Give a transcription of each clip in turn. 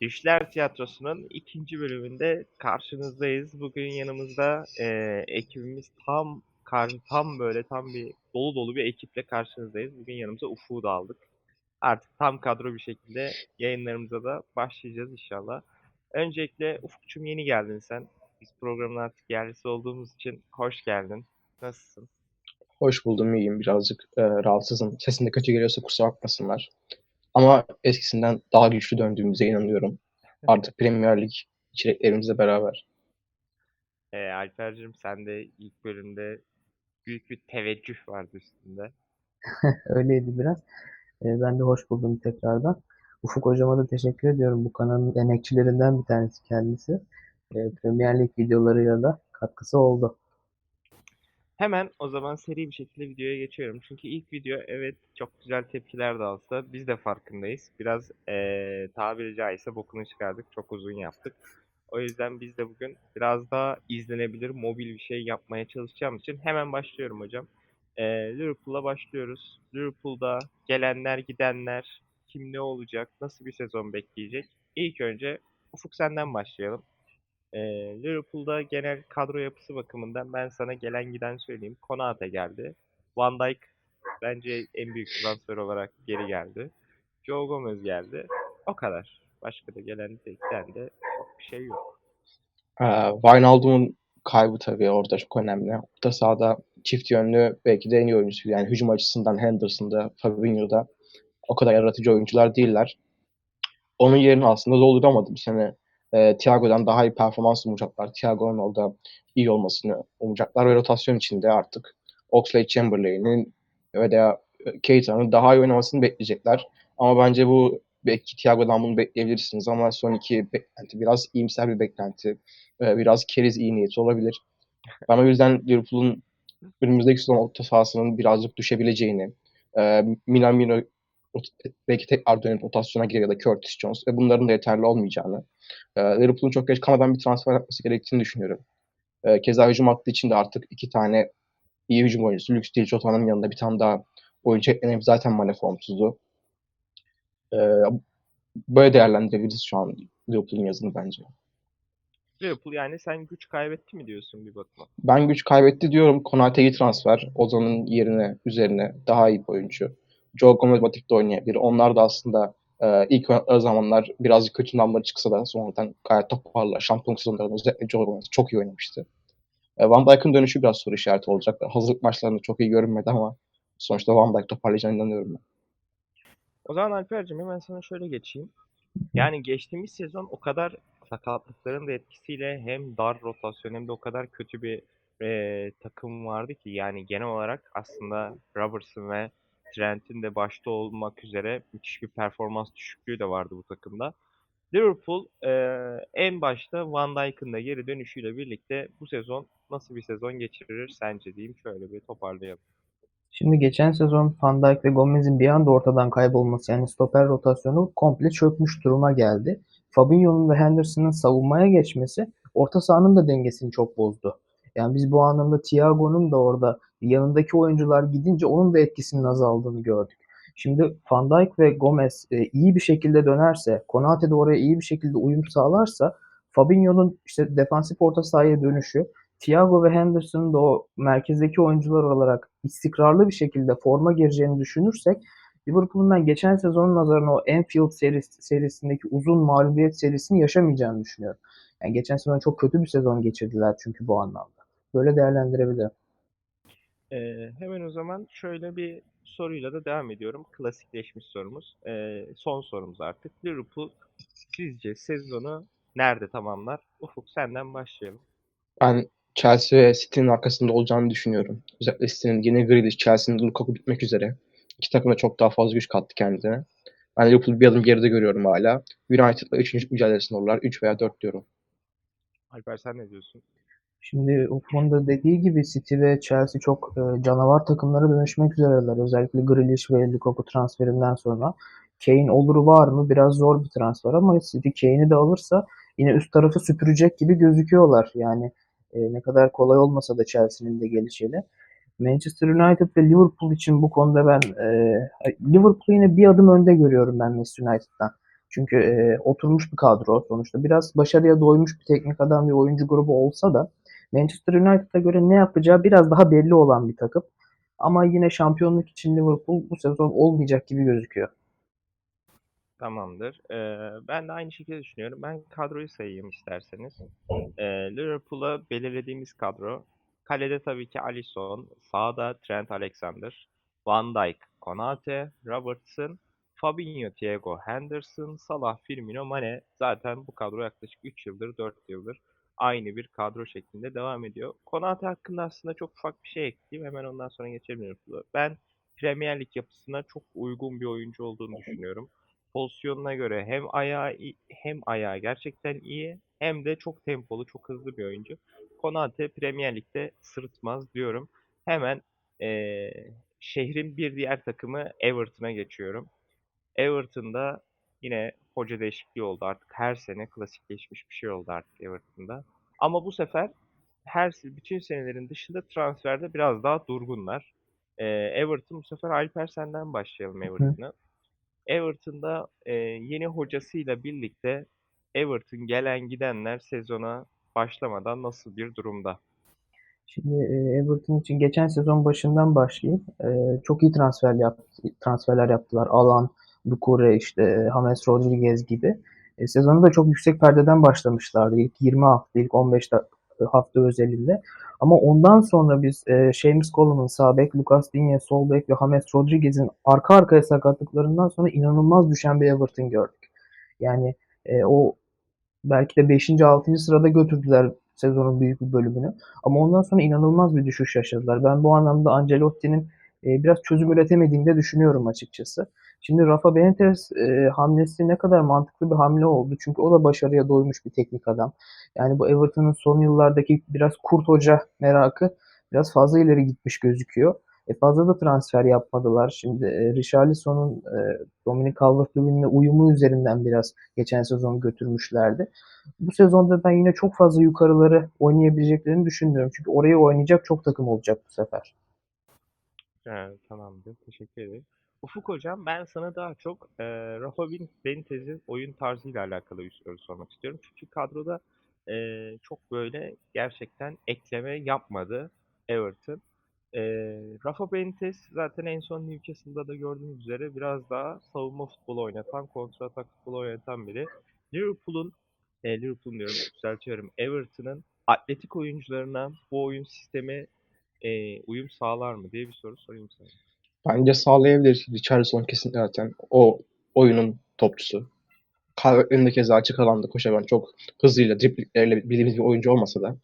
Düşler Tiyatrosu'nun ikinci bölümünde karşınızdayız. Bugün yanımızda eee, ekibimiz tam tam böyle tam bir dolu dolu bir ekiple karşınızdayız. Bugün yanımıza Ufuk'u da aldık. Artık tam kadro bir şekilde yayınlarımıza da başlayacağız inşallah. Öncelikle Ufuk'cum yeni geldin sen. Biz programın artık yerlisi olduğumuz için hoş geldin. Nasılsın? Hoş buldum, iyiyim. Birazcık e, rahatsızım. Sesim de kötü geliyorsa kusura bakmasınlar. Ama eskisinden daha güçlü döndüğümüze inanıyorum. Artık Premier Lig içeriklerimizle beraber. Eee Alper'cim sen de ilk bölümde büyük bir teveccüh vardı üstünde. Öyleydi biraz. Ee, ben de hoş buldum tekrardan. Ufuk hocama da teşekkür ediyorum. Bu kanalın emekçilerinden bir tanesi kendisi. Ee, Premier Lig videolarıyla da katkısı oldu. Hemen o zaman seri bir şekilde videoya geçiyorum. Çünkü ilk video evet çok güzel tepkiler de alsa biz de farkındayız. Biraz eee tabiri caizse bokunu çıkardık. Çok uzun yaptık. O yüzden biz de bugün biraz daha izlenebilir mobil bir şey yapmaya çalışacağım için hemen başlıyorum hocam. Eee Liverpool'la başlıyoruz. Liverpool'da gelenler gidenler kim ne olacak nasıl bir sezon bekleyecek. İlk önce Ufuk senden başlayalım. Ee, Liverpool'da genel kadro yapısı bakımından ben sana gelen giden söyleyeyim. Konate geldi. Van Dijk bence en büyük transfer olarak geri geldi. Joe Gomez geldi. O kadar. Başka da gelen giden de çok bir şey yok. E, Wijnaldum'un kaybı tabii orada çok önemli. Orta sahada çift yönlü belki de en iyi oyuncusu. Yani hücum açısından Henderson'da, Fabinho'da o kadar yaratıcı oyuncular değiller. Onun yerini aslında dolduramadı bu sene. E, Thiago'dan daha iyi performans umacaklar. Thiago'nun orada iyi olmasını umacaklar ve rotasyon içinde artık Oxlade-Chamberlain'in ve de Keita'nın daha iyi oynamasını bekleyecekler. Ama bence bu belki Thiago'dan bunu bekleyebilirsiniz ama son iki beklenti biraz iyimser bir beklenti. Ee, biraz keriz iyi niyeti olabilir. Ben o yüzden Liverpool'un önümüzdeki sezon orta sahasının birazcık düşebileceğini, e, Minamino belki tekrar dönüp rotasyona girer ya da Curtis Jones ve bunların da yeterli olmayacağını, e, Liverpool'un çok geç kalmadan bir transfer yapması gerektiğini düşünüyorum. E, keza hücum hattı için de artık iki tane iyi hücum oyuncusu. Lux değil Jota'nın yanında bir tane daha oyuncu eklenip zaten Mane formsuzdu. E, böyle değerlendirebiliriz şu an Liverpool'un yazını bence. Liverpool yani sen güç kaybetti mi diyorsun bir bakıma? Ben güç kaybetti diyorum. Konate iyi transfer. Ozan'ın yerine, üzerine daha iyi bir oyuncu. Joe Gomez Batik'te oynayabilir. Onlar da aslında e, ilk zamanlar birazcık kötü namları çıksa da sonradan gayet toparlar. Şampiyon sezonlarında özellikle Joe Gomez çok iyi oynamıştı. E, Van Dijk'ın dönüşü biraz soru işareti olacak. Hazırlık maçlarında çok iyi görünmedi ama sonuçta Van Dijk toparlayacağına inanıyorum ben. O zaman Alper'cim hemen sana şöyle geçeyim. Yani geçtiğimiz sezon o kadar sakatlıkların da etkisiyle hem dar rotasyon hem de o kadar kötü bir e, takım vardı ki yani genel olarak aslında Robertson ve Trent'in de başta olmak üzere müthiş bir performans düşüklüğü de vardı bu takımda. Liverpool e, en başta Van Dijk'ın da geri dönüşüyle birlikte bu sezon nasıl bir sezon geçirir sence diyeyim şöyle bir toparlayalım. Şimdi geçen sezon Van Dijk ve Gomez'in bir anda ortadan kaybolması yani stoper rotasyonu komple çökmüş duruma geldi. Fabinho'nun ve Henderson'ın savunmaya geçmesi orta sahanın da dengesini çok bozdu. Yani biz bu anlamda Thiago'nun da orada yanındaki oyuncular gidince onun da etkisinin azaldığını gördük. Şimdi Van Dijk ve Gomez e, iyi bir şekilde dönerse, Konate de oraya iyi bir şekilde uyum sağlarsa Fabinho'nun işte defansif orta sahaya dönüşü, Thiago ve Henderson'ın da o merkezdeki oyuncular olarak istikrarlı bir şekilde forma gireceğini düşünürsek Liverpool'un ben geçen sezonun nazarına o Anfield serisi, serisindeki uzun mağlubiyet serisini yaşamayacağını düşünüyorum. Yani geçen sezon çok kötü bir sezon geçirdiler çünkü bu anlamda. Böyle değerlendirebilirim. Ee, hemen o zaman şöyle bir soruyla da devam ediyorum. Klasikleşmiş sorumuz. Ee, son sorumuz artık. Liverpool sizce sezonu nerede tamamlar? Ufuk senden başlayalım. Ben Chelsea ve City'nin arkasında olacağını düşünüyorum. Özellikle City'nin yeni Grealish, Chelsea'nin Lukaku bitmek üzere. İki takım da çok daha fazla güç kattı kendine. Ben Liverpool'u bir adım geride görüyorum hala. United'la 3. mücadelesinde olurlar. 3 veya 4 diyorum. Alper sen ne diyorsun? Şimdi Ufuk'un da dediği gibi City ve Chelsea çok e, canavar takımlara dönüşmek üzereler. Özellikle Grealish ve Lukaku transferinden sonra. Kane oluru var mı? Biraz zor bir transfer ama City Kane'i de alırsa yine üst tarafı süpürecek gibi gözüküyorlar. Yani e, ne kadar kolay olmasa da Chelsea'nin de gelişiyle. Manchester United ve Liverpool için bu konuda ben e, Liverpool'u yine bir adım önde görüyorum ben Manchester United'dan. Çünkü e, oturmuş bir kadro sonuçta. Biraz başarıya doymuş bir teknik adam bir oyuncu grubu olsa da Manchester United'a göre ne yapacağı biraz daha belli olan bir takım. Ama yine şampiyonluk için Liverpool bu sezon olmayacak gibi gözüküyor. Tamamdır. Ee, ben de aynı şekilde düşünüyorum. Ben kadroyu sayayım isterseniz. Ee, Liverpool'a belirlediğimiz kadro. Kalede tabii ki Alisson, sağda Trent Alexander, Van Dijk, Konate, Robertson, Fabinho, Thiago Henderson, Salah, Firmino, Mane. Zaten bu kadro yaklaşık 3 yıldır, 4 yıldır aynı bir kadro şeklinde devam ediyor. Konate hakkında aslında çok ufak bir şey ekleyeyim. Hemen ondan sonra Liverpool'a. Ben Premier Lig yapısına çok uygun bir oyuncu olduğunu düşünüyorum pozisyonuna göre hem ayağı hem ayağı gerçekten iyi hem de çok tempolu, çok hızlı bir oyuncu. Konate Premier Lig'de sırıtmaz diyorum. Hemen eee, şehrin bir diğer takımı Everton'a geçiyorum. Everton'da yine hoca değişikliği oldu artık. Her sene klasikleşmiş bir şey oldu artık Everton'da. Ama bu sefer her bütün senelerin dışında transferde biraz daha durgunlar. Eee, Everton bu sefer Alper senden başlayalım Everton'a. Everton'da e, yeni hocasıyla birlikte Everton gelen gidenler sezona başlamadan nasıl bir durumda? Şimdi Everton için geçen sezon başından başlayayım. E, çok iyi transfer yap, transferler yaptılar. Alan, Doucouré, işte e, James Rodriguez gibi. E, sezonu da çok yüksek perdeden başlamışlardı. İlk 20 hafta, ilk 15 da- hafta özelinde. Ama ondan sonra biz e, Seamus Coleman sağ bek, Lucas Digne sol bek ve James Rodriguez'in arka arkaya sakatlıklarından sonra inanılmaz düşen bir Everton gördük. Yani e, o belki de 5. 6. sırada götürdüler sezonun büyük bir bölümünü. Ama ondan sonra inanılmaz bir düşüş yaşadılar. Ben bu anlamda Ancelotti'nin e, biraz çözüm üretemediğini de düşünüyorum açıkçası. Şimdi Rafa Benitez e, hamlesi ne kadar mantıklı bir hamle oldu. Çünkü o da başarıya doymuş bir teknik adam. Yani bu Everton'ın son yıllardaki biraz kurt hoca merakı biraz fazla ileri gitmiş gözüküyor. E fazla da transfer yapmadılar. Şimdi e, Richarlison'un e, Dominic Calvert-Lewin'le uyumu üzerinden biraz geçen sezon götürmüşlerdi. Bu sezonda ben yine çok fazla yukarıları oynayabileceklerini düşünmüyorum. Çünkü oraya oynayacak çok takım olacak bu sefer. Evet, tamamdır. Teşekkür ederim. Ufuk Hocam ben sana daha çok e, Rafa Benitez'in oyun tarzıyla alakalı bir soru sormak istiyorum. Çünkü kadroda e, çok böyle gerçekten ekleme yapmadı Everton. E, Rafa Benitez zaten en son Newcastle'da da gördüğünüz üzere biraz daha savunma futbolu oynatan, kontra atak futbolu oynatan biri. Liverpool'un, e, Liverpool diyorum, düzeltiyorum, Everton'ın atletik oyuncularına bu oyun sistemi e, uyum sağlar mı diye bir soru sorayım sana. Bence sağlayabilir. Richarlison kesinlikle zaten o oyunun topçusu. Calvert-Lewin de keza açık alanda koşabilen çok hızıyla, driplikleriyle bildiğimiz bir oyuncu olmasa da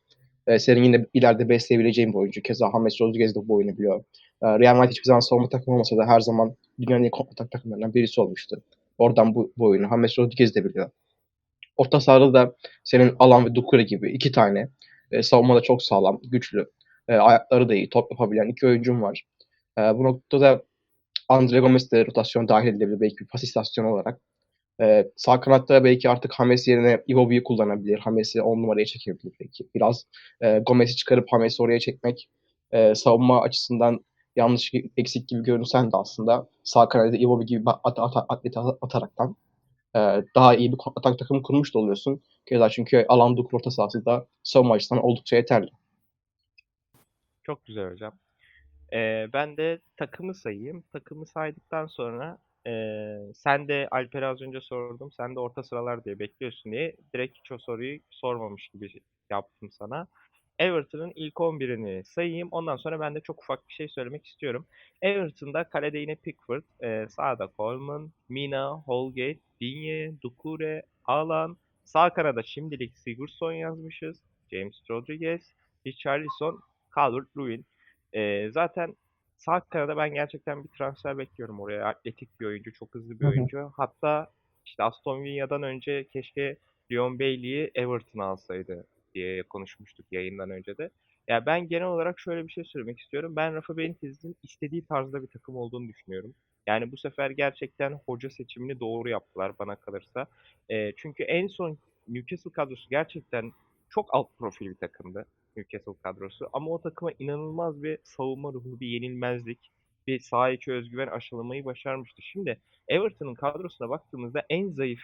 e, senin yine ileride besleyebileceğin bir oyuncu. Keza James Rodriguez de bu oyunu biliyor. E, Real Madrid hiçbir zaman savunma takımı olmasa da her zaman dünyanın en kontratak takımlarından birisi olmuştu. Oradan bu, bu oyunu James Rodriguez de biliyor. Orta sahada da senin Alan ve Doucouré gibi iki tane e, savunmada çok sağlam, güçlü, e, ayakları da iyi, top yapabilen iki oyuncum var. E, bu noktada Andre Gomes de rotasyon dahil edilebilir belki bir pas istasyonu olarak. Ee, sağ kanatta belki artık James yerine Iwobi'yi kullanabilir. James'i 10 numaraya çekebilir belki. Biraz e, Gomez'i çıkarıp James'i oraya çekmek e, savunma açısından yanlış eksik gibi görünsen de aslında sağ kanatta Iwobi gibi bir at, at, atlet ataraktan e, daha iyi bir atak takımı kurmuş da oluyorsun. Keza çünkü Alan Duk orta sahası da savunma açısından oldukça yeterli. Çok güzel hocam. Ee, ben de takımı sayayım. Takımı saydıktan sonra ee, sen de Alper'e az önce sordum. Sen de orta sıralar diye bekliyorsun diye direkt hiç o soruyu sormamış gibi yaptım sana. Everton'ın ilk 11'ini sayayım. Ondan sonra ben de çok ufak bir şey söylemek istiyorum. Everton'da kalede yine Pickford, ee, sağda Coleman, Mina, Holgate, Digne, Doucouré, Alan, sağ kanada şimdilik Sigurdsson yazmışız. James Rodriguez, Richarlison, Calvert-Lewin. Ee, zaten sağ kanada ben gerçekten bir transfer bekliyorum oraya. Atletik bir oyuncu, çok hızlı bir Hı hı. oyuncu. Hatta işte Aston Villa'dan önce keşke Leon Bailey'i Everton'a alsaydı diye konuşmuştuk yayından önce de. Ya ben genel olarak şöyle bir şey söylemek istiyorum. Ben Rafa Benitez'in istediği tarzda bir takım olduğunu düşünüyorum. Yani bu sefer gerçekten hoca seçimini doğru yaptılar bana kalırsa. Ee, çünkü en son Newcastle kadrosu gerçekten çok alt profil bir takımdı. Newcastle kadrosu. Ama o takıma inanılmaz bir savunma ruhu, bir yenilmezlik, bir saha içi özgüven aşılamayı başarmıştı. Şimdi Everton'ın kadrosuna baktığımızda en zayıf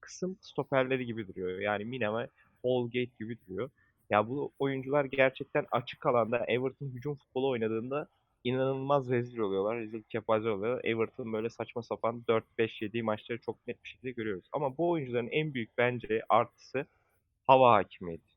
kısım stoperleri gibi duruyor. Yani Mina Holgate gibi duruyor. Ya bu oyuncular gerçekten açık alanda Everton hücum futbolu oynadığında inanılmaz rezil oluyorlar. Rezil kepaze oluyorlar. Everton böyle saçma sapan 4-5 yediği maçları çok net bir şekilde görüyoruz. Ama bu oyuncuların en büyük bence artısı hava hakimiyeti.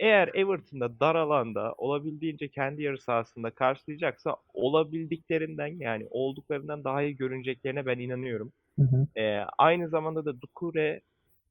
Eğer Everton'da dar alanda olabildiğince kendi yarı sahasında karşılayacaksa olabildiklerinden yani olduklarından daha iyi görüneceklerine ben inanıyorum. Hı hı. Ee, aynı zamanda da Doucouré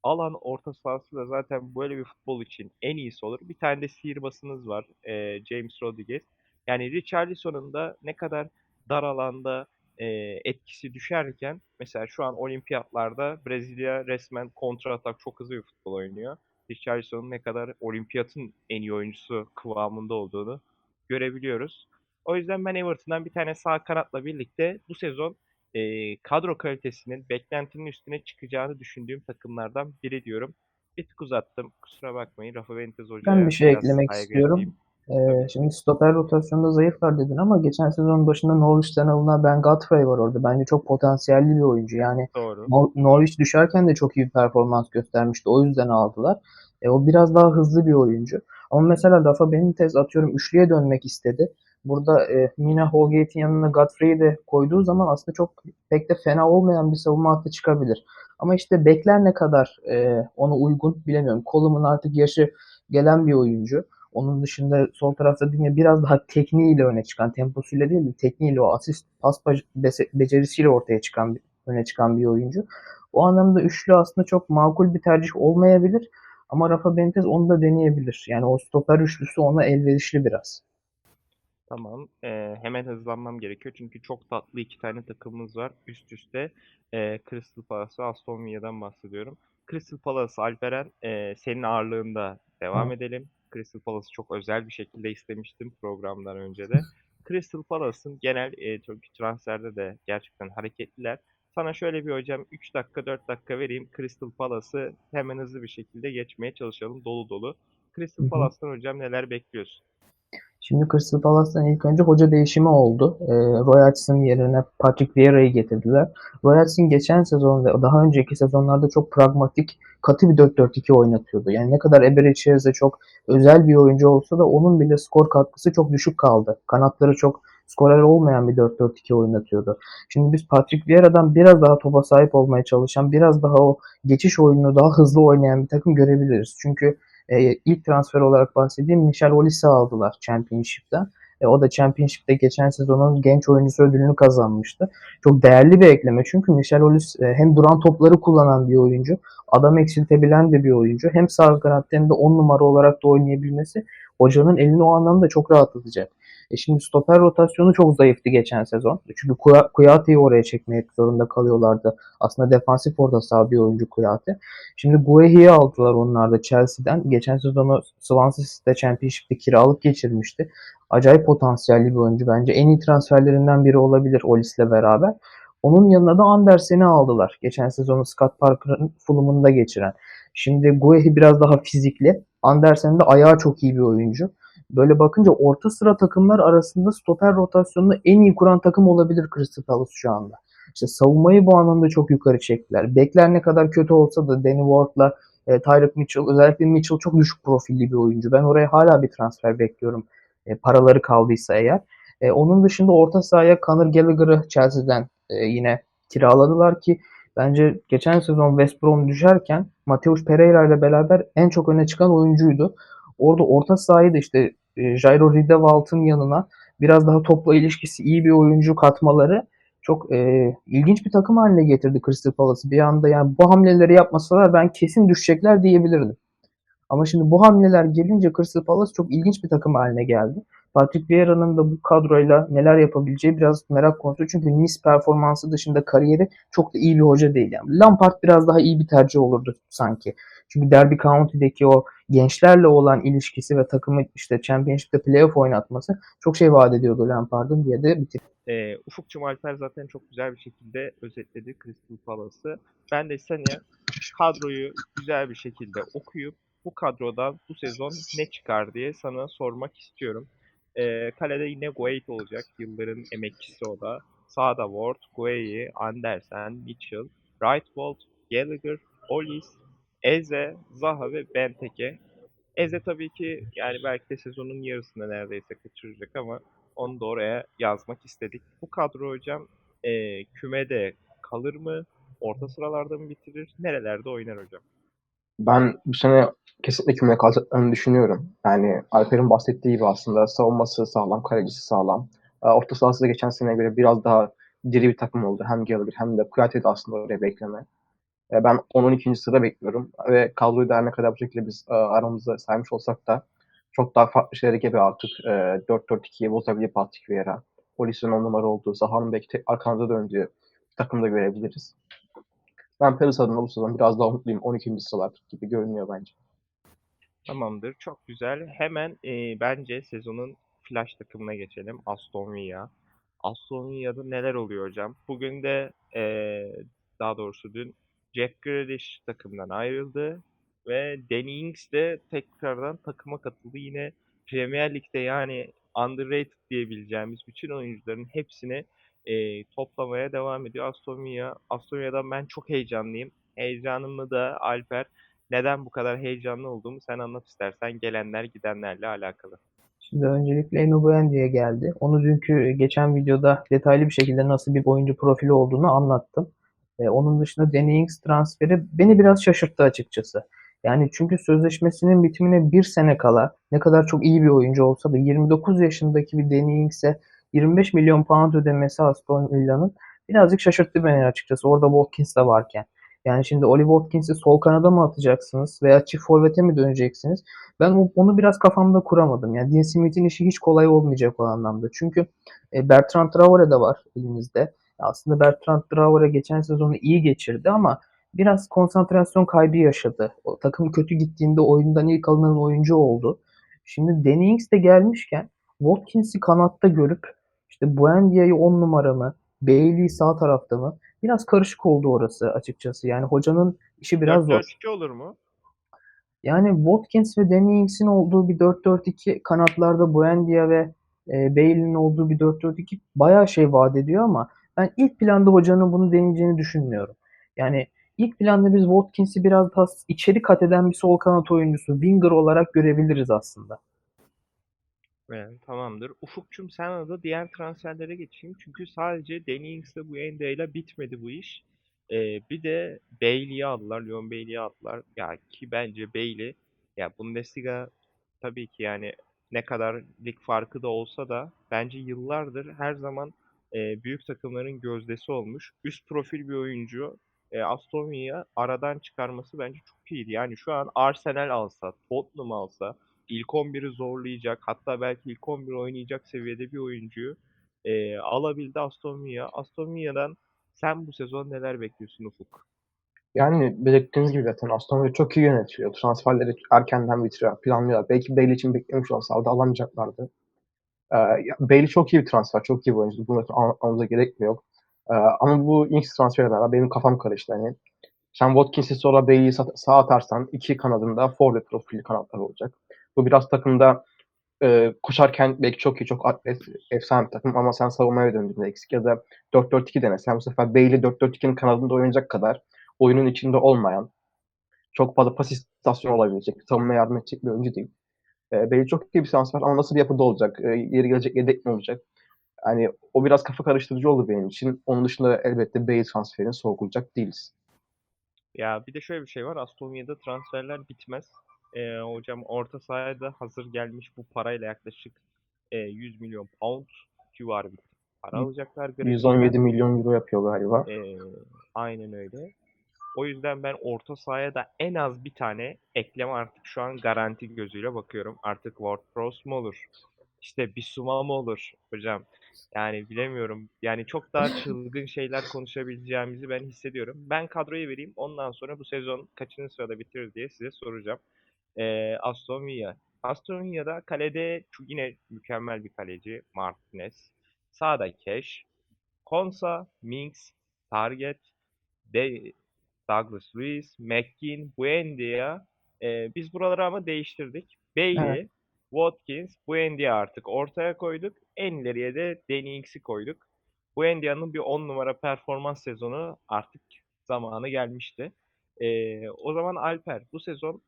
alan orta sahası da zaten böyle bir futbol için en iyisi olur. Bir tane de sihirbasınız var. ee, James Rodriguez. Yani Richarlison'un da ne kadar dar alanda e, etkisi düşerken mesela şu an olimpiyatlarda Brezilya resmen kontra atak çok hızlı bir futbol oynuyor. Richarlison'un ne kadar olimpiyatın en iyi oyuncusu kıvamında olduğunu görebiliyoruz. O yüzden ben Everton'dan bir tane sağ kanatla birlikte bu sezon e, kadro kalitesinin beklentinin üstüne çıkacağını düşündüğüm takımlardan biri diyorum. Bir tık uzattım. Kusura bakmayın. Rafa Benitez hocaya Ben bir şey eklemek istiyorum. edeyim. Ee, şimdi stoper rotasyonunda zayıflar dedin ama geçen sezon başında Norwich'ten alınan Ben Godfrey var orada. Bence çok potansiyelli bir oyuncu. Yani Doğru. Nor- Norwich düşerken de çok iyi bir performans göstermişti. O yüzden aldılar. E, o biraz daha hızlı bir oyuncu. Ama mesela Rafa Benitez atıyorum üçlüye dönmek istedi. Burada e, Mina Holgate'in yanına Godfrey'i de koyduğu zaman aslında çok pek de fena olmayan bir savunma hattı çıkabilir. Ama işte bekler ne kadar e, ona uygun bilemiyorum. Coleman artık yaşı gelen bir oyuncu. Onun dışında sol tarafta yine biraz daha tekniğiyle öne çıkan, temposuyla değil de tekniğiyle o asist pas becerisiyle ortaya çıkan öne çıkan bir oyuncu. O anlamda üçlü aslında çok makul bir tercih olmayabilir. Ama Rafa Benitez onu da deneyebilir. Yani o stoper üçlüsü ona elverişli biraz. Tamam. Ee, hemen hızlanmam gerekiyor. Çünkü çok tatlı iki tane takımımız var. Üst üste ee, Crystal Palace ve Aston Villa'dan bahsediyorum. Crystal Palace, Alperen ee, senin ağırlığında devam Hı. edelim. Crystal Palace'ı çok özel bir şekilde istemiştim programdan önce de. Crystal Palace'ın genel ee, Türk transferde de gerçekten hareketliler. Sana şöyle bir hocam 3 dakika 4 dakika vereyim. Crystal Palace'ı hemen hızlı bir şekilde geçmeye çalışalım dolu dolu. Crystal. Palace'tan hocam neler bekliyorsun? Şimdi Crystal Palace'tan ilk önce hoca değişimi oldu. Ee, Roy Hodgson yerine Patrick Vieira'yı getirdiler. Roy Hodgson geçen sezon ve daha önceki sezonlarda çok pragmatik, katı bir 4-4-2 oynatıyordu. Yani ne kadar Eberechiez'e çok özel bir oyuncu olsa da onun bile skor katkısı çok düşük kaldı. Kanatları çok skorer olmayan bir 4-4-2 oynatıyordu. Şimdi biz Patrick Vieira'dan biraz daha topa sahip olmaya çalışan, biraz daha o geçiş oyununu daha hızlı oynayan bir takım görebiliriz. Çünkü e, ilk transfer olarak bahsedeyim Michel Olise aldılar Championship'ten. E, o da Championship'te geçen sezonun genç oyuncusu ödülünü kazanmıştı. Çok değerli bir ekleme çünkü Michel Olise e, hem duran topları kullanan bir oyuncu, adam eksiltebilen de bir oyuncu. Hem sağ kanatta hem de 10 numara olarak da oynayabilmesi hocanın elini o anlamda çok rahatlatacak. E şimdi stoper rotasyonu çok zayıftı geçen sezon. Çünkü Kuya- Kuyati'yi oraya çekmek zorunda kalıyorlardı. Aslında defansif orta saha bir oyuncu Kuyati. Şimdi Guehi'yi aldılar onlar da Chelsea'den. Geçen sezonu Swansea City'de Championship'te kiralık geçirmişti. Acayip potansiyelli bir oyuncu bence. En iyi transferlerinden biri olabilir Olis'le beraber. Onun yanına da Andersen'i aldılar. Geçen sezonu Scott Parker'ın Fulham'ında geçiren. Şimdi Guehi biraz daha fizikli. Andersen de ayağı çok iyi bir oyuncu. Böyle bakınca orta sıra takımlar arasında stoper rotasyonunu en iyi kuran takım olabilir Crystal Palace şu anda. İşte savunmayı bu anlamda çok yukarı çektiler. Bekler ne kadar kötü olsa da Danny Ward'la e, Tyreek Mitchell, özellikle Mitchell çok düşük profilli bir oyuncu. Ben oraya hala bir transfer bekliyorum. E, paraları kaldıysa eğer. E, onun dışında orta sahaya Conor Gallagher'ı Chelsea'den e, yine kiraladılar ki bence geçen sezon West Brom düşerken Mateus Pereira ile beraber en çok öne çıkan oyuncuydu. Orada orta sahayı da işte e, Jairo Riedewald'ın yanına biraz daha topla ilişkisi iyi bir oyuncu katmaları çok e, ilginç bir takım haline getirdi Crystal Palace'ı. Bir anda yani bu hamleleri yapmasalar ben kesin düşecekler diyebilirdim. Ama şimdi bu hamleler gelince Crystal Palace çok ilginç bir takım haline geldi. Patrick Vieira'nın da bu kadroyla neler yapabileceği biraz merak konusu. Çünkü Nice performansı dışında kariyeri çok da iyi bir hoca değil. Yani Lampard biraz daha iyi bir tercih olurdu sanki. Çünkü Derby County'deki o gençlerle olan ilişkisi ve takımı işte Championship'te playoff oynatması çok şey vaat ediyordu Lampard'ın diye de bitir. Ee, Ufukçum Alper zaten çok güzel bir şekilde özetledi Crystal Palace'ı. Ben de seneye kadroyu güzel bir şekilde okuyup bu kadrodan bu sezon ne çıkar diye sana sormak istiyorum. Ee, kalede yine Guaita olacak. Yılların emekçisi o da. Sağda Ward, Guehi, Andersen, Mitchell, Wright-Bolt, Gallagher, Olis, Eze, Zaha ve Benteke. Eze tabii ki yani belki de sezonun yarısında neredeyse kaçıracak ama onu da oraya yazmak istedik. Bu kadro hocam e, kümede kalır mı? Orta sıralarda mı bitirir? Nerelerde oynar hocam? Ben bu sene kesinlikle kümeye kalacaklarını düşünüyorum. Yani Alper'in bahsettiği gibi aslında savunması sağlam, kalecisi sağlam. Ee, Orta sahası da geçen seneye göre biraz daha diri bir takım oldu. Hem Gallagher hem de Kuyate de aslında oraya bekleme. Ee, Ben 10-12. sırada bekliyorum. Ve kadroyu da ne kadar bu şekilde biz e, aramızda saymış olsak da çok daha farklı şeylere gebe artık. E, 4-4-2'ye bozabilir Patrick Vieira. Polis'in on numara olduğu, Zaha'nın belki tek arkanada döndüğü takımda görebiliriz. Ben Paris adına bu sezon biraz daha umutluyum. 12. sıralar gibi görünüyor bence. Tamamdır. Çok güzel. Hemen e, bence sezonun flash takımına geçelim. Aston Villa. Aston Villa'da neler oluyor hocam? Bugün de e, daha doğrusu dün Jack Grealish takımdan ayrıldı ve Danny Ings de tekrardan takıma katıldı. Yine Premier Lig'de yani underrated diyebileceğimiz bütün oyuncuların hepsini e, toplamaya devam ediyor Aston Villa. Aston Villa'dan ben çok heyecanlıyım. Heyecanımı da Alper neden bu kadar heyecanlı olduğumu sen anlat istersen gelenler gidenlerle alakalı. Şimdi öncelikle Emi Buendia'ya geldi. Onu dünkü geçen videoda detaylı bir şekilde nasıl bir oyuncu profili olduğunu anlattım. Ee, onun dışında Danny transferi beni biraz şaşırttı açıkçası. Yani çünkü sözleşmesinin bitimine bir sene kala ne kadar çok iyi bir oyuncu olsa da 29 yaşındaki bir Danny 25 milyon pound ödemesi Aston Villa'nın birazcık şaşırttı beni açıkçası. Orada Watkins de varken. Yani şimdi Oli Watkins'i sol kanada mı atacaksınız veya çift forvete mi döneceksiniz? Ben onu biraz kafamda kuramadım. Yani Dean Smith'in işi hiç kolay olmayacak o anlamda. Çünkü e, Bertrand Traore de var elimizde. Aslında Bertrand Traore geçen sezonu iyi geçirdi ama biraz konsantrasyon kaybı yaşadı. O takım kötü gittiğinde oyundan ilk alınan oyuncu oldu. Şimdi Danny de gelmişken Watkins'i kanatta görüp işte Buendia'yı 10 numara mı, Bailey'i sağ tarafta mı? Biraz karışık oldu orası açıkçası. Yani hocanın işi biraz zor. 4-4-2 olur mu? Yani Watkins ve Danny Ings'in olduğu bir 4-4-2 kanatlarda Buendia ve e, Bale'in olduğu bir 4-4-2 bayağı şey vaat ediyor ama ben ilk planda hocanın bunu deneyeceğini düşünmüyorum. Yani ilk planda biz Watkins'i biraz daha içeri kat eden bir sol kanat oyuncusu, winger olarak görebiliriz aslında. Evet, tamamdır. Ufukçum sen da diğer transferlere geçeyim. Çünkü sadece Danny Ings'le bu ile bitmedi bu iş. Ee, bir de Bailey'i aldılar. Leon Bailey'i aldılar. Ya ki bence Bailey ya Bundesliga tabii ki yani ne kadar lig farkı da olsa da bence yıllardır her zaman e, büyük takımların gözdesi olmuş. Üst profil bir oyuncu. E, Aston Villa aradan çıkarması bence çok iyiydi. Yani şu an Arsenal alsa, Tottenham alsa ilk 11'i zorlayacak hatta belki ilk 11 oynayacak seviyede bir oyuncuyu e, alabildi Aston Villa. Aston Villa'dan sen bu sezon neler bekliyorsun Ufuk? Yani belirttiğiniz gibi zaten Aston Villa çok iyi yönetiyor. Transferleri erkenden bitiriyor, planlıyorlar. Belki Bailey için beklemiş olsalardı alamayacaklardı. Ya Bailey çok iyi bir transfer, çok iyi bir oyuncu. Bunu anlamamıza gerek mi yok. Ee, ama bu Ings transferi beraber benim kafam karıştı. Yani sen Watkins'i sonra Bailey'i sağ, sağa atarsan iki kanadında forvet profili kanatlar olacak. Bu biraz takımda e, koşarken belki çok iyi, çok atlet, efsane bir takım ama sen savunmaya döndüğünde eksik ya da 4-4-2 denesen bu sefer Bailey 4-4-2'nin kanadında oynayacak kadar oyunun içinde olmayan, çok fazla pas istasyonu olabilecek, savunmaya yardım edecek bir oyuncu değil. E, Bailey çok iyi bir transfer ama nasıl bir yapıda olacak? E, yeri gelecek yedek mi olacak? Yani o biraz kafa karıştırıcı oldu benim için. Onun dışında elbette Bailey transferini sorgulayacak değiliz. Ya bir de şöyle bir şey var. Aston Villa'da transferler bitmez. E, hocam orta sahaya da hazır gelmiş bu parayla yaklaşık e, 100 milyon pound civarı bir para alacaklar. Gratis'ten. 117 milyon euro yapıyor galiba. Ee, aynen öyle. O yüzden ben orta sahaya da en az bir tane ekleme artık şu an garanti gözüyle bakıyorum. Artık Ward-Prowse mu olur? İşte Bissouma mı olur hocam? Yani bilemiyorum. Yani çok daha çılgın şeyler konuşabileceğimizi ben hissediyorum. Ben kadroyu vereyim. Ondan sonra bu sezon kaçıncı sırada bitirir diye size soracağım. Ee, Aston Villa. Aston Villa'da kalede yine mükemmel bir kaleci Martinez. Sağda Cash. Konsa, Minks, Target, De Douglas Luiz, McKean, Buendia. Ee, biz buraları ama değiştirdik. Bailey, Watkins, Buendia artık ortaya koyduk. En ileriye de Danny Ings'i koyduk. Buendia'nın bir 10 numara performans sezonu artık zamanı gelmişti. Ee, o zaman Alper bu sezon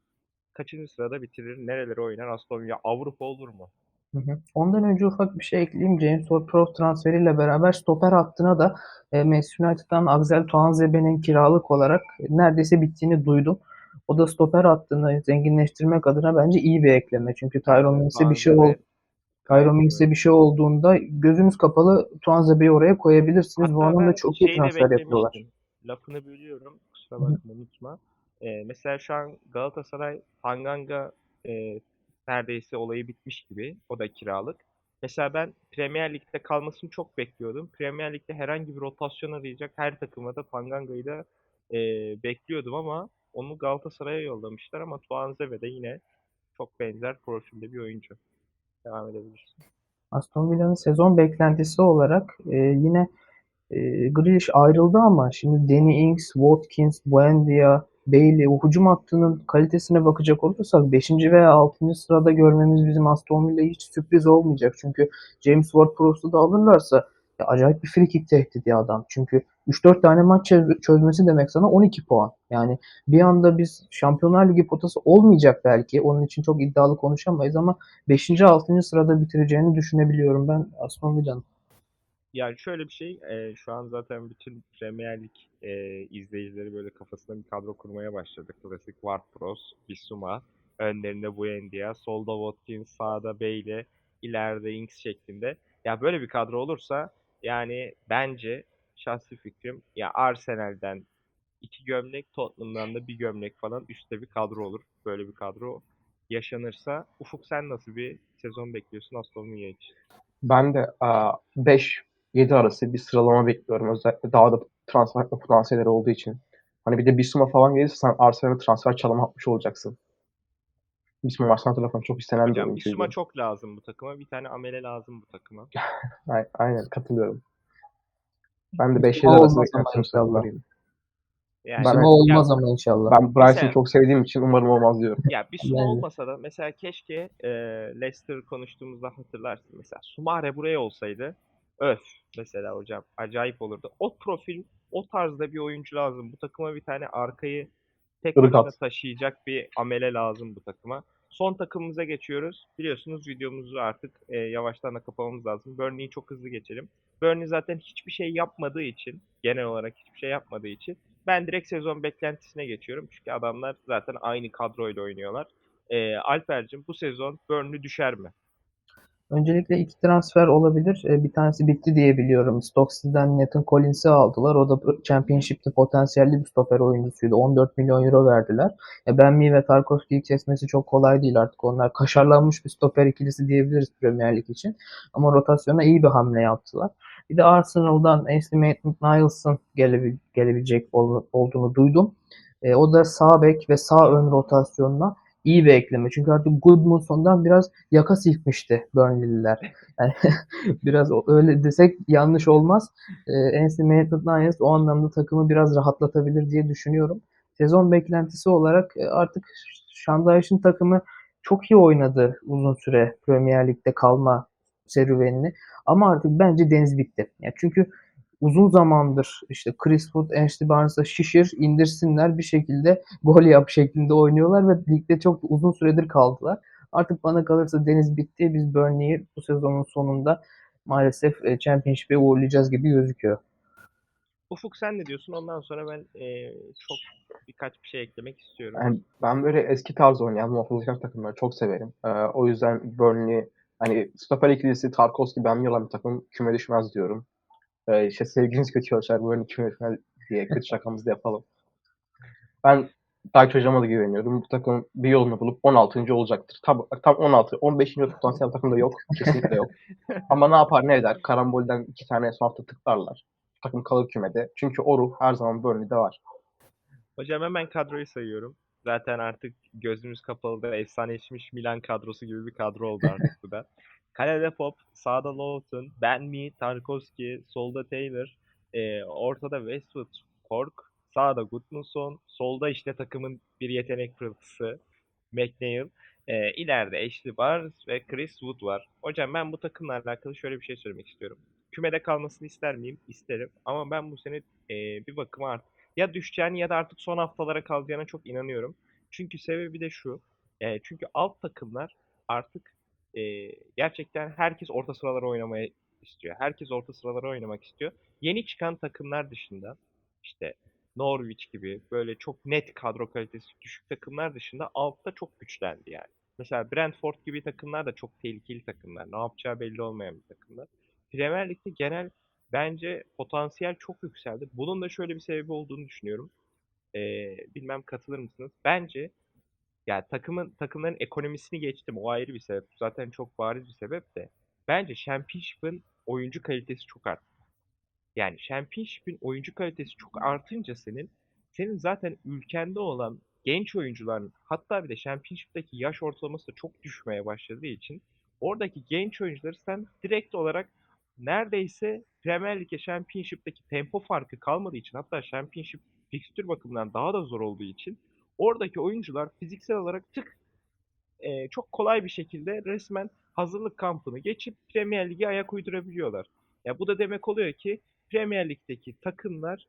kaçıncı sırada bitirir? Nerelere oynar Aston Villa? Avrupa olur mu? Hı hı. Ondan önce ufak bir şey ekleyeyim. James Ward-Prowse transferiyle beraber stoper hattına da e, Manchester United'dan Axel Tuanzebe'nin kiralık olarak neredeyse bittiğini duydum. O da stoper hattını zenginleştirmek adına bence iyi bir ekleme. Çünkü Tyrone Mings-e bir şey ol Tyrone Mings-e bir şey olduğunda gözünüz kapalı Tuanzebe'yi oraya koyabilirsiniz. Bu Hatta anlamda ben çok iyi transfer yapıyorlar. Lafını bölüyorum. Kusura bakma unutma. Ee, mesela şu an Galatasaray Tanganga e, neredeyse olayı bitmiş gibi. O da kiralık. Mesela ben Premier Lig'de kalmasını çok bekliyordum. Premier Lig'de herhangi bir rotasyon arayacak her takıma da Tanganga'yı da e, bekliyordum ama onu Galatasaray'a yollamışlar ama Tuanzebe de yine çok benzer profilde bir oyuncu. Devam edebilirsin. Aston Villa'nın sezon beklentisi olarak e, yine e, Grealish ayrıldı ama şimdi Danny Ings, Watkins, Buendia, Bailey o hücum hattının kalitesine bakacak olursak 5. veya 6. sırada görmemiz bizim Aston Villa'ya hiç sürpriz olmayacak. Çünkü James Ward-Prowse'u da alırlarsa ya acayip bir free kick tehdidi adam. Çünkü 3-4 tane maç çöz- çözmesi demek sana 12 puan. Yani bir anda biz Şampiyonlar Ligi potası olmayacak belki. Onun için çok iddialı konuşamayız ama 5. 6. sırada bitireceğini düşünebiliyorum ben Aston Villa'nın. Yani şöyle bir şey, e, şu an zaten bütün Premier Lig e, izleyicileri böyle kafasında bir kadro kurmaya başladı. Klasik Ward-Prowse, Bissouma, önlerinde Buendia, solda Watkins, sağda Bailey, ileride Ings şeklinde. Ya böyle bir kadro olursa yani bence şahsi fikrim ya Arsenal'den iki gömlek, Tottenham'dan da bir gömlek falan üstte bir kadro olur. Böyle bir kadro yaşanırsa. Ufuk sen nasıl bir sezon bekliyorsun Aston Villa için? Ben de 5-7 arası bir sıralama bekliyorum. Özellikle daha da transfer potansiyelleri olduğu için. Hani bir de Bissouma falan gelirse sen Arsenal'e transfer çalımı atmış olacaksın. Bissouma Arsenal tarafından çok istenen bir Hocam oyuncuydu. Bissouma çok lazım bu takıma. Bir tane amele lazım bu takıma. Ay- Aynen katılıyorum. Ben de 5-7 Bissouma arası olmaz ama beklentiyorum inşallah. Yani Ben- olmaz ama inşallah. Ben Brighton'ı çok sevdiğim için umarım olmaz diyorum. ya bir Suma Yani. olmasa da mesela keşke e, Leicester konuştuğumuzda hatırlarsın. Mesela Sumare buraya olsaydı öf mesela hocam acayip olurdu. O profil o tarzda bir oyuncu lazım. Bu takıma bir tane arkayı tek başına taşıyacak bir amele lazım bu takıma. Son takımımıza geçiyoruz. Biliyorsunuz videomuzu artık e, yavaştan da kapamamız lazım. Burnley'i çok hızlı geçelim. Burnley zaten hiçbir şey yapmadığı için, genel olarak hiçbir şey yapmadığı için ben direkt sezon beklentisine geçiyorum. Çünkü adamlar zaten aynı kadroyla oynuyorlar. Ee, Alper'cim bu sezon Burnley düşer mi? Öncelikle iki transfer olabilir. E, Bir tanesi bitti diye biliyorum. Stokesy'den Nathan Collins'i aldılar. O da Championship'te potansiyelli bir stoper oyuncusuydu. 14 milyon euro verdiler. Ya Ben Mee ve Tarkowski'yi kesmesi çok kolay değil artık. Onlar kaşarlanmış bir stoper ikilisi diyebiliriz Premier Lig için. Ama rotasyona iyi bir hamle yaptılar. Bir de Arsenal'dan Ainsley Maitland-Niles'ın gelebil- gelebilecek ol- olduğunu duydum. E, o da sağ bek ve sağ ön rotasyonuna iyi bir ekleme. Çünkü artık Goodmanson'dan biraz yaka silkmişti Burnley'liler. Yani biraz öyle desek yanlış olmaz. Ee, Ainsley Maitland-Niles o anlamda takımı biraz rahatlatabilir diye düşünüyorum. Sezon beklentisi olarak e, artık Şandayş'ın takımı çok iyi oynadı uzun süre Premier Lig'de kalma serüvenini. Ama artık bence deniz bitti. Yani çünkü uzun zamandır işte Chris Wood, Ashley Barnes'a şişir, indirsinler bir şekilde gol yap şeklinde oynuyorlar ve ligde çok uzun süredir kaldılar. Artık bana kalırsa deniz bitti. Biz Burnley'i bu sezonun sonunda maalesef e, Championship'e uğurlayacağız gibi gözüküyor. Ufuk sen ne diyorsun? Ondan sonra ben e, çok birkaç bir şey eklemek istiyorum. Yani ben böyle eski tarz oynayan muhafazakar takımları çok severim. Ee, o yüzden Burnley hani stoper ikilisi Tarkowski ben olan bir takım küme düşmez diyorum. Ee, işte sevginiz kötü yaşar Burnley küme düşmez diye kötü şakamızı da yapalım. Ben Dayt hocama da güveniyorum. Bu takım bir yolunu bulup 16. olacaktır. Tam, tam 16. 15. potansiyel takımda yok. Kesinlikle yok. Ama ne yapar ne eder? Karambolden iki tane son hafta tıklarlar. Takım kalır kümede. Çünkü o ruh her zaman Burnley'de var. Hocam hemen kadroyu sayıyorum. Zaten artık gözümüz kapalı da efsaneleşmiş Milan kadrosu gibi bir kadro oldu artık bu da. Kalede Pop, sağda Lawton, Ben Mee, Tarkowski, solda Taylor, e, ortada Westwood, Cork, sağda Gudmundsson, solda işte takımın bir yetenek pırıltısı McNeil. Ee, ileride Ashley Barnes ve Chris Wood var. Hocam ben bu takımla alakalı şöyle bir şey söylemek istiyorum. Kümede kalmasını ister miyim? İsterim. Ama ben bu sene e, bir bakıma artık ya düşeceğini ya da artık son haftalara kalacağına çok inanıyorum. Çünkü sebebi de şu. E, çünkü alt takımlar artık e, gerçekten herkes orta sıralara oynamaya istiyor. Herkes orta sıralara oynamak istiyor. Yeni çıkan takımlar dışında işte Norwich gibi böyle çok net kadro kalitesi düşük takımlar dışında altta çok güçlendi yani. Mesela Brentford gibi takımlar da çok tehlikeli takımlar. Ne yapacağı belli olmayan bir takımlar. Premier Lig'de genel bence potansiyel çok yükseldi. Bunun da şöyle bir sebebi olduğunu düşünüyorum. Ee, bilmem katılır mısınız? Bence yani takımın takımların ekonomisini geçtim. O ayrı bir sebep. Zaten çok bariz bir sebep de. Bence Championship'ın oyuncu kalitesi çok arttı. Yani Championship'in oyuncu kalitesi çok artınca senin senin zaten ülkende olan genç oyuncuların hatta bir de Championship'teki yaş ortalaması da çok düşmeye başladığı için oradaki genç oyuncuları sen direkt olarak neredeyse Premier Lig'e Championship'teki tempo farkı kalmadığı için hatta Championship fikstür bakımından daha da zor olduğu için oradaki oyuncular fiziksel olarak tık e, çok kolay bir şekilde resmen hazırlık kampını geçip Premier Lig'e ayak uydurabiliyorlar. Ya bu da demek oluyor ki Premier Lig'deki takımlar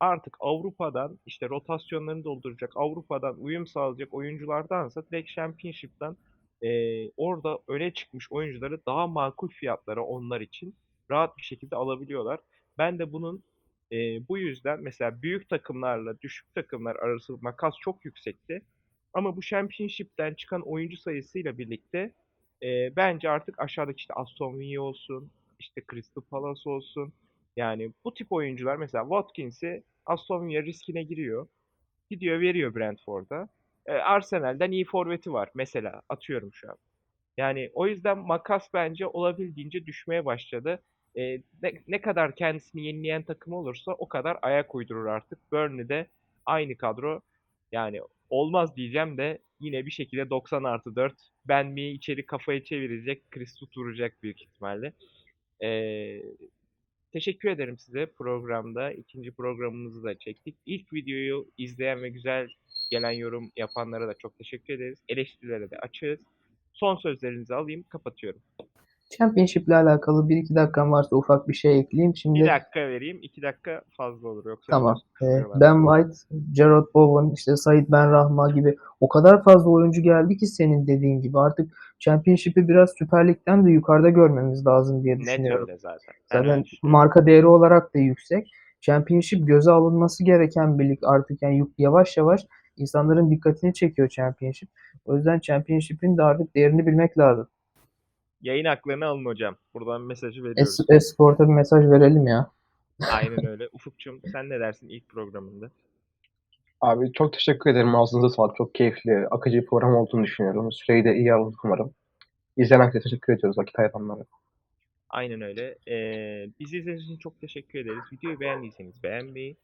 artık Avrupa'dan işte rotasyonlarını dolduracak, Avrupa'dan uyum sağlayacak oyunculardansa direkt Championship'ten eee, orada öne çıkmış oyuncuları daha makul fiyatlara onlar için rahat bir şekilde alabiliyorlar. Ben de bunun eee, bu yüzden mesela büyük takımlarla düşük takımlar arası makas çok yüksekti. Ama bu Championship'ten çıkan oyuncu sayısıyla birlikte eee, bence artık aşağıdaki işte Aston Villa olsun, işte Crystal Palace olsun. Yani bu tip oyuncular mesela Watkins'i Aston Villa riskine giriyor. Gidiyor veriyor Brentford'a. E, Arsenal'den iyi forveti var mesela atıyorum şu an. Yani o yüzden makas bence olabildiğince düşmeye başladı. E, ne, ne kadar kendisini yenileyen takım olursa o kadar ayak uydurur artık. Burnley'de aynı kadro yani olmaz diyeceğim de yine bir şekilde 90 artı 4 Ben Mee'yi içeri kafayı çevirecek, Chris Wood vuracak büyük ihtimalle. Ee, teşekkür ederim size programda. ikinci programımızı da çektik. İlk videoyu izleyen ve güzel gelen yorum yapanlara da çok teşekkür ederiz. Eleştirilere de açığız. Son sözlerinizi alayım, kapatıyorum. Championship ile alakalı 1-2 dakikam varsa ufak bir şey ekleyeyim. Şimdi Bir dakika vereyim, iki dakika fazla olur yoksa Tamam. Ee. Ben White, Gerard Bowen, işte Said Ben Rahma gibi o kadar fazla oyuncu geldi ki senin dediğin gibi artık Championship'i biraz Süper Lig'den de yukarıda görmemiz lazım diye Net düşünüyorum. öyle zaten. Ben öyle Zaten düşünüyorum. marka değeri olarak da yüksek. Championship göze alınması gereken bir lig artık yani yavaş yavaş insanların dikkatini çekiyor Championship. O yüzden Championship'in de artık değerini bilmek lazım. Yayın haklarını alın hocam. Buradan mesajı veriyoruz. Es- Esport'a bir mesaj verelim ya. Aynen öyle. Ufukçum sen ne dersin ilk programında? Abi çok teşekkür ederim. Ağzınıza sağlık. Çok keyifli, akıcı bir program olduğunu düşünüyorum. Süreyi de iyi aldık umarım. İzleyen herkese teşekkür ediyoruz vakit ayıranlara. Aynen öyle. Ee, bizi izlediğiniz için çok teşekkür ederiz. Videoyu beğendiyseniz beğenmeyi,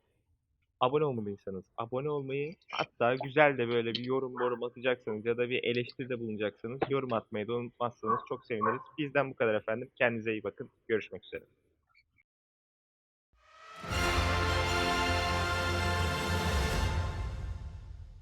abone olmadıysanız abone olmayı, hatta güzel de böyle bir yorum yorum atacaksanız ya da bir eleştiride bulunacaksanız yorum atmayı da unutmazsanız çok seviniriz. Bizden bu kadar efendim. Kendinize iyi bakın. Görüşmek üzere.